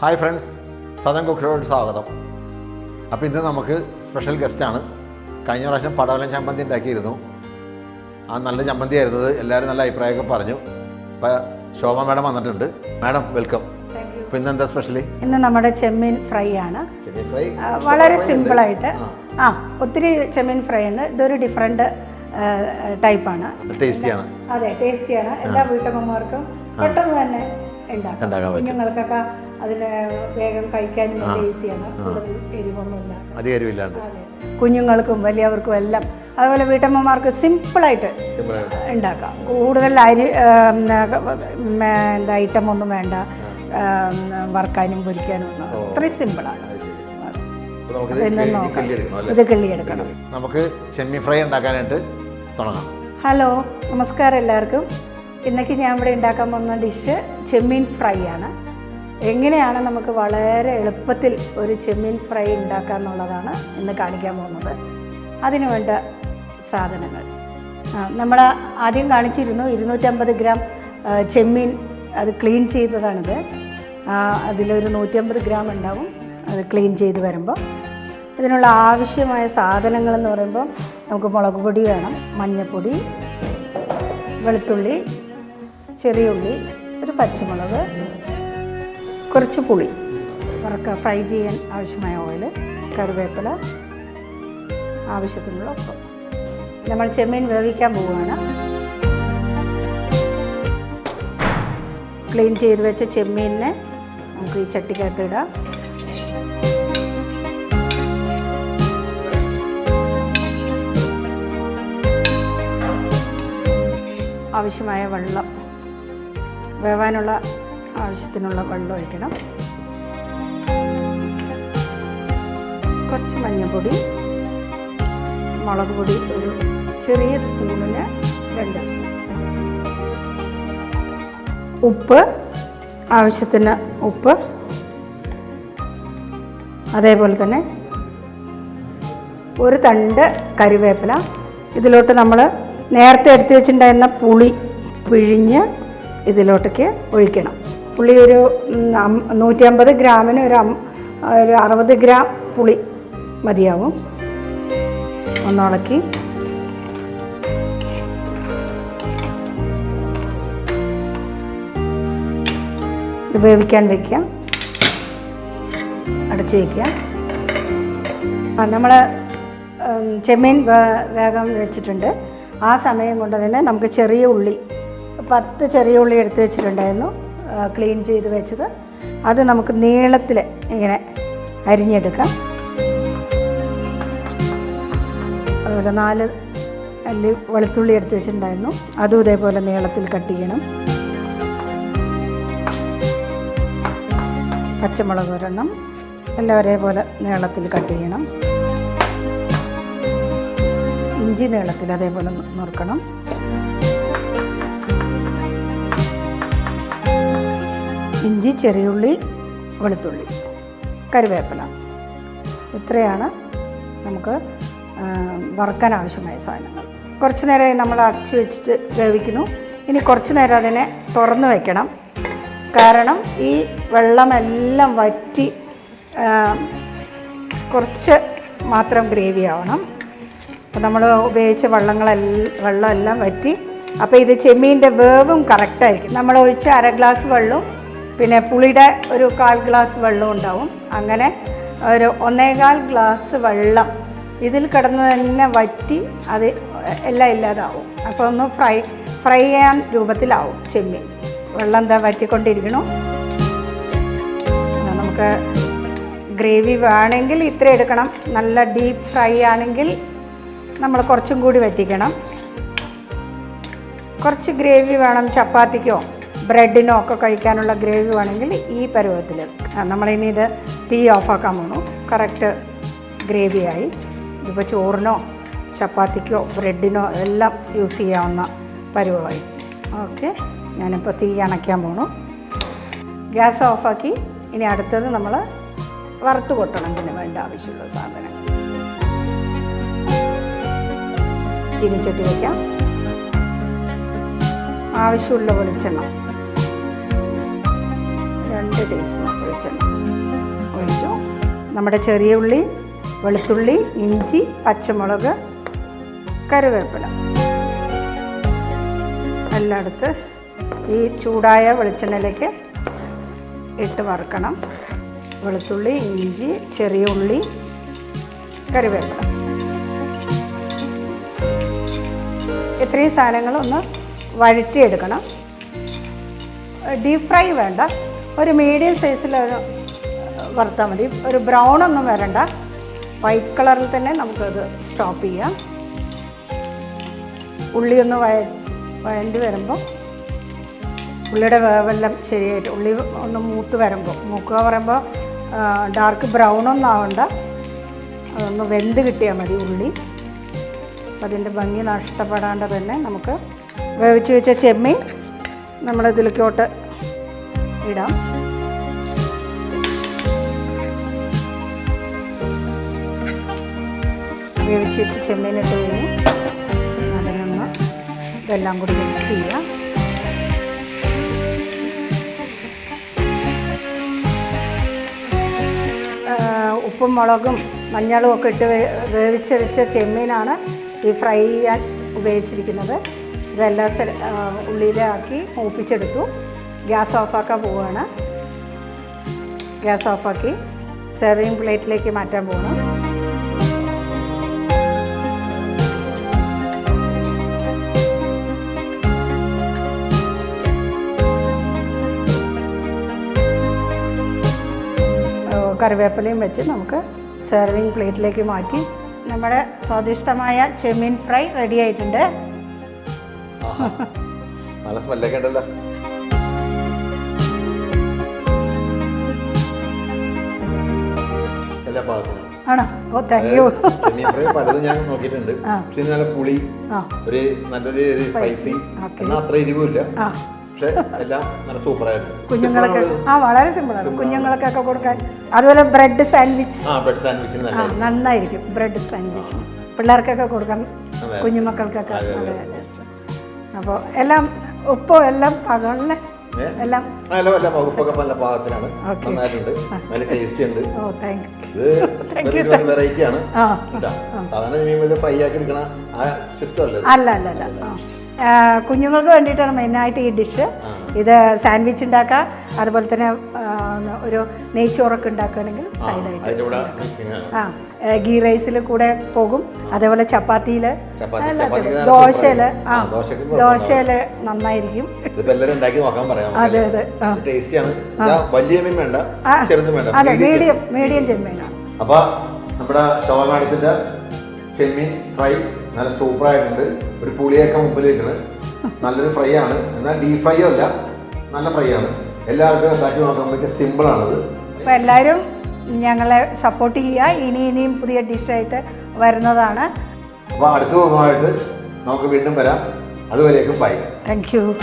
Hi friends Sadan കുക്കിലോട് സ്വാഗതം. അപ്പോൾ ഇന്ന് നമുക്ക് സ്പെഷ്യൽ ഗസ്റ്റാണ് കഴിഞ്ഞ പ്രാവശ്യം പടവലം ചമ്മന്തി ഉണ്ടാക്കിയിരുന്നു. ആ നല്ല ചമ്മന്തി ആയിരുന്നത് എല്ലാവരും നല്ല അഭിപ്രായമൊക്കെ പറഞ്ഞു. അപ്പോൾ ശോഭ മാഡം വന്നിട്ടുണ്ട്. മാഡം വെൽക്കം അപ്പോൾ ഇന്ന് എന്താ സ്പെഷ്യലി ഇന്ന് നമ്മുടെ ചെമ്മീൻ ഫ്രൈ ആണ്. ഫ്രൈ? വളരെ സിമ്പിളായിട്ട് ആ. ഒത്തിരി ചെമ്മീൻ ഫ്രൈ ഉണ്ട് ഇതൊരു ഡിഫറെന്റ് ടൈപ്പാണ് ടേസ്റ്റിയാണ് അതെ ടേസ്റ്റിയാണ് എല്ലാ വീട്ടമ്മമാർക്കും പെട്ടെന്ന് തന്നെ ഉണ്ടാക്കാം. പറ്റും. അതിൽ വേഗം കഴിക്കാനും നല്ല ഈസിയാണ്. കൂടുതൽ എരിവൊന്നുമില്ല. അധികം എരിവില്ലാണ്ട്. കുഞ്ഞുങ്ങൾക്കും വലിയവർക്കും എല്ലാം അതുപോലെ വീട്ടമ്മമാർക്ക് സിമ്പിളായിട്ട് ഉണ്ടാക്കാം. കൂടുതൽ അരി എന്താ ഐറ്റമൊന്നും വേണ്ട. വറക്കാനും പൊരിക്കാനും ഒന്നും. അത്രയും സിമ്പിളാണ്. ഇത് കിള്ളിയെടുക്കണം നമുക്ക് ചെമ്മി ഫ്രൈ ഉണ്ടാക്കാനായിട്ട് തുടങ്ങാം. ഹലോ നമസ്കാരം എല്ലാവർക്കും. ഇന്നേക്ക് ഞാൻ ഇവിടെ ഉണ്ടാക്കാൻ പോകുന്ന ഡിഷ് ചെമ്മീൻ ഫ്രൈ ആണ്. എങ്ങനെയാണ് നമുക്ക് വളരെ എളുപ്പത്തിൽ ഒരു ചെമ്മീൻ ഫ്രൈ ഉണ്ടാക്കുക എന്നുള്ളതാണ് ഇന്ന് കാണിക്കാൻ പോകുന്നത്. അതിനു വേണ്ട സാധനങ്ങൾ. നമ്മൾ ആദ്യം കാണിച്ചിരുന്നു ഇരുന്നൂറ്റമ്പത് ഗ്രാം ചെമ്മീൻ അത് ക്ലീൻ ചെയ്തതാണിത്. അതിലൊരു നൂറ്റമ്പത് ഗ്രാം ഉണ്ടാവും അത് ക്ലീൻ ചെയ്ത് വരുമ്പോൾ ഇതിനുള്ള ആവശ്യമായ സാധനങ്ങൾ എന്ന് പറയുമ്പോൾ നമുക്ക് മുളക് പൊടി വേണം മഞ്ഞൾപ്പൊടി വെളുത്തുള്ളി ചെറിയ ഉള്ളി ഒരു പച്ചമുളക് കുറച്ച് പുളി. വറക്ക ഫ്രൈ ചെയ്യാൻ ആവശ്യമായ ഓയിൽ കറിവേപ്പില ആവശ്യത്തിനുള്ള ഉപ്പ്. നമ്മൾ ചെമ്മീൻ വേവിക്കാൻ പോവുകയാണ്. ക്ലീൻ ചെയ്ത് വെച്ച ചെമ്മീനെ നമുക്ക് ഈ ചട്ടിക്കകത്ത് ഇടാം. ആവശ്യമായ വെള്ളം വേവാനുള്ള ആവശ്യത്തിനുള്ള വെള്ളം ഒഴിക്കണം. കുറച്ച് മഞ്ഞൾപ്പൊടി മുളക് പൊടി ഒരു ചെറിയ സ്പൂണിന് രണ്ട് സ്പൂൺ ഉപ്പ് ആവശ്യത്തിന് ഉപ്പ്. അതേപോലെ തന്നെ ഒരു തണ്ട് കരിവേപ്പില. ഇതിലോട്ട് നമ്മൾ നേരത്തെ എടുത്തു വെച്ചിട്ടുണ്ടായിരുന്ന പുളി പിഴിഞ്ഞ് ഇതിലോട്ടേക്ക് ഒഴിക്കണം. പുളി ഒരു നൂറ്റി അമ്പത് ഗ്രാമിന് ഒരു ഒരു അറുപത് ഗ്രാം പുളി മതിയാവും. ഒന്നുളക്കി ഇത് വേവിക്കാൻ വയ്ക്കാം അടച്ച് വയ്ക്കാം നമ്മൾ ചെമ്മീൻ വേഗം വെച്ചിട്ടുണ്ട്. ആ സമയം കൊണ്ട് തന്നെ നമുക്ക് ചെറിയ ഉള്ളി പത്ത് ചെറിയ ഉള്ളി എടുത്ത് വെച്ചിട്ടുണ്ടായിരുന്നു ക്ലീൻ ചെയ്ത് വെച്ചത്. അത് നമുക്ക് നീളത്തിൽ ഇങ്ങനെ അരിഞ്ഞെടുക്കാം. അതുപോലെ നാല് അല്ലി വെളുത്തുള്ളി എടുത്ത് വെച്ചിട്ടുണ്ടായിരുന്നു. അതും ഇതേപോലെ നീളത്തിൽ കട്ട് ചെയ്യണം. പച്ചമുളക് ഒരെണ്ണം എല്ലാം ഒരേപോലെ നീളത്തിൽ കട്ട് ചെയ്യണം. ഇഞ്ചി നീളത്തിൽ അതേപോലെ നുറുക്കണം. ഇഞ്ചി ചെറിയുള്ളി വെളുത്തുള്ളി കറിവേപ്പില. ഇത്രയാണ് നമുക്ക് വറുക്കാൻ ആവശ്യമായ സാധനങ്ങൾ. കുറച്ച് നേരമായി നമ്മൾ അടച്ചു വെച്ചിട്ട് വേവിക്കുന്നു. ഇനി കുറച്ച് നേരം അതിനെ തുറന്ന് വയ്ക്കണം കാരണം ഈ വെള്ളമെല്ലാം വറ്റി കുറച്ച് മാത്രം ഗ്രേവി ആവണം. അപ്പോൾ നമ്മൾ ഉപയോഗിച്ച വെള്ളങ്ങളെല്ലാം വെള്ളമെല്ലാം വറ്റി. അപ്പോൾ ഇത് ചെമ്മീന്റെ വേവും കറക്റ്റായിരിക്കും. നമ്മൾ ഒഴിച്ച് അര ഗ്ലാസ് വെള്ളവും പിന്നെ പുളിയുടെ ഒരു കാൽ ഗ്ലാസ് വെള്ളം ഉണ്ടാവും. അങ്ങനെ ഒരു ഒന്നേകാൽ ഗ്ലാസ് വെള്ളം ഇതിൽ കിടന്ന് തന്നെ വറ്റി അത് എല്ലാം ഇല്ലാതാവും. അപ്പോൾ ഒന്ന് ഫ്രൈ ഫ്രൈ ചെയ്യാൻ രൂപത്തിലാവും ചെമ്മീൻ. വെള്ളം എന്താ വറ്റിക്കൊണ്ടിരിക്കണോ. നമുക്ക് ഗ്രേവി വേണമെങ്കിൽ ഇത്ര എടുക്കണം. നല്ല ഡീപ്പ് ഫ്രൈ ആണെങ്കിൽ നമ്മൾ കുറച്ചും കൂടി വറ്റിക്കണം. കുറച്ച് ഗ്രേവി വേണം ചപ്പാത്തിക്കോ? ബ്രെഡിനോ ഒക്കെ കഴിക്കാനുള്ള ഗ്രേവി വേണമെങ്കിൽ ഈ പരുവത്തിൽ നമ്മളിനി ഇത് തീ ഓഫാക്കാൻ പോണു. കറക്റ്റ് ഗ്രേവിയായി. ഇതിപ്പോൾ ചോറിനോ ചപ്പാത്തിക്കോ ബ്രെഡിനോ എല്ലാം യൂസ് ചെയ്യാവുന്ന പരുവമായി. ഓക്കെ ഞാനിപ്പോൾ തീ അണയ്ക്കാൻ പോണു. ഗ്യാസ് ഓഫാക്കി ഇനി അടുത്തത് നമ്മൾ വറുത്ത് കൊട്ടണം പിന്നെ വേണ്ട ആവശ്യമുള്ള സാധനം. ചീനിച്ചട്ടി വയ്ക്കാം ആവശ്യമുള്ള വെളിച്ചെണ്ണ. രണ്ട് ടീസ്പൂൺ വെളിച്ചെണ്ണ. ഒഴിച്ചു. നമ്മുടെ ചെറിയ ഉള്ളി വെളുത്തുള്ളി ഇഞ്ചി പച്ചമുളക് കറിവേപ്പില. എടുത്ത് ഈ ചൂടായ വെളിച്ചെണ്ണയിലേക്ക് ഇട്ട് വറുക്കണം. വെളുത്തുള്ളി ഇഞ്ചി ചെറിയ ഉള്ളി കറിവേപ്പില. ഇത്രയും സാധനങ്ങളൊന്ന് വഴറ്റിയെടുക്കണം. ഡീപ് ഫ്രൈ വേണ്ട. ഒരു മീഡിയം സൈസിൽ വറുത്താൽ മതി. ഒരു ബ്രൗൺ ഒന്നും വരണ്ട. വൈറ്റ് കളറിൽ തന്നെ നമുക്കത് സ്റ്റോപ്പ് ചെയ്യാം. ഉള്ളിയൊന്ന് വയ വഴ വഴണ്ടി വരുമ്പോൾ ഉള്ളിയുടെ വേവെല്ലാം ശരിയായിട്ട് ഉള്ളി ഒന്ന് മൂത്ത് വരുമ്പോൾ മൂക്കുക പറയുമ്പോൾ ഡാർക്ക് ബ്രൗൺ ഒന്നും ആവണ്ട. അതൊന്ന് വെന്ത് കിട്ടിയാൽ മതി ഉള്ളി. അപ്പം അതിന്റെ ഭംഗി നഷ്ടപ്പെടാണ്ട് തന്നെ നമുക്ക് വേവിച്ച് വെച്ച ചെമ്മീൻ നമ്മളിതിലേക്കോട്ട് ഇടാം. വേവിച്ച് വെച്ച് ചെമ്മീനിട്ട് കഴിഞ്ഞു അതിനൊന്ന് ഇതെല്ലാം കൂടി മിക്സ് ചെയ്യാം ഉപ്പും മുളകും മഞ്ഞളും ഒക്കെ ഇട്ട് വേവിച്ച് വെച്ച ചെമ്മീനാണ് ഈ ഫ്രൈ ചെയ്യാൻ ഉപയോഗിച്ചിരിക്കുന്നത്. ഇതെല്ലാം ഉള്ളിയിലാക്കി മൂപ്പിച്ചെടുത്തു. ഗ്യാസ് ഓഫാക്കാൻ പോവുകയാണ് ഗ്യാസ് ഓഫാക്കി സെർവിങ് പ്ലേറ്റിലേക്ക് മാറ്റാൻ പോകണം കറിവേപ്പിലയും വെച്ച് നമുക്ക് സെർവിങ് പ്ലേറ്റിലേക്ക് മാറ്റി. നമ്മുടെ സ്വാദിഷ്ടമായ ചെമ്മീൻ ഫ്രൈ റെഡി ആയിട്ടുണ്ട്. നല്ല സ്മെല്ലൊക്കെ ഉണ്ടല്ലോ. എല്ലാ ഭാഗത്തും. ആണോ? ഓ താങ്ക് യു ചെമ്മീൻ ഫ്രൈ പലതും ഞാൻ നോക്കിയിട്ടുണ്ട്. പക്ഷെ നല്ല പുളി ഒരു നല്ലൊരു സ്പൈസി. എന്നാൽ അത്ര എരിവുമില്ല. ആ. പക്ഷെ എല്ലാം നല്ല സൂപ്പറായിട്ട് കുഞ്ഞുങ്ങളൊക്കെ ആ വളരെ സിമ്പിളാണ്. കുഞ്ഞുങ്ങൾക്കൊക്കെ കൊടുക്കാൻ. അതുപോലെ ബ്രെഡ് സാൻഡ്വിച്ച്. ആ ബ്രെഡ് സാൻഡ്വിച്ചിന് ആ നന്നായിരിക്കും. Bread sandwich. പിള്ളേർക്കൊക്കെ കൊടുക്കണം അതെ. കുഞ്ഞുമക്കൾക്കൊക്കെ. അപ്പോൾ എല്ലാം ഉപ്പോ എല്ലാം പാകമല്ലേ ഏ? എല്ലാം ആ, എല്ലാം എല്ലാം വകുപ്പൊക്കെ നല്ല പാകത്തിലാണ്. നന്നായിട്ടുണ്ട്. നല്ല ടേസ്റ്റി ഉണ്ട്. ഇത് വെറൈറ്റി ആണ്. സാധാരണ ചെമ്മീൻ ഫ്രൈ ആക്കി എടുക്കണ ആ സിസ്റ്റം അല്ലേ അല്ല അല്ല അല്ല. കുഞ്ഞുങ്ങൾക്ക് വേണ്ടിയിട്ടാണ് മെയിനായിട്ട് ഈ ഡിഷ് ഇത് സാൻഡ്വിച്ച് ഉണ്ടാക്കാം അതുപോലെ തന്നെ ഒരു നെയ്ച്ചോറൊക്കെ ഉണ്ടാക്കുകയാണെങ്കിൽ സൈഡായിട്ട് ആ. ഗീ റൈസിൽ കൂടെ പോകും. അതേപോലെ ചപ്പാത്തിയിൽ. ദോശയിൽ ആ ദോശയിൽ ദോശയിൽ നന്നായിരിക്കും അതെ അതെ അതെ മീഡിയം മീഡിയം ചെമ്മീനാണ് അപ്പൊ നമ്മുടെ ശോഭ ചെമ്മീൻ ഫ്രൈ നല്ല സൂപ്പറായിട്ടുണ്ട്. ഒരു പുളിയൊക്കെ മുമ്പിലേക്കാണ് നല്ലൊരു ഫ്രൈ ആണ്. എന്നാൽ ഡീപ് ഫ്രൈ അല്ല നല്ല ഫ്രൈ ആണ്. എല്ലാവർക്കും ഉണ്ടാക്കി നോക്കാൻ പറ്റിയ സിമ്പിളാണത്. അപ്പോൾ എല്ലാവരും ഞങ്ങളെ സപ്പോർട്ട് ചെയ്യുക. ഇനി ഇനിയും പുതിയ ഡിഷായിട്ട് വരുന്നതാണ്. അപ്പോൾ അടുത്ത വിഭവമായിട്ട് നമുക്ക് വീണ്ടും വരാം. അതുവരേക്കും ബൈ താങ്ക് യു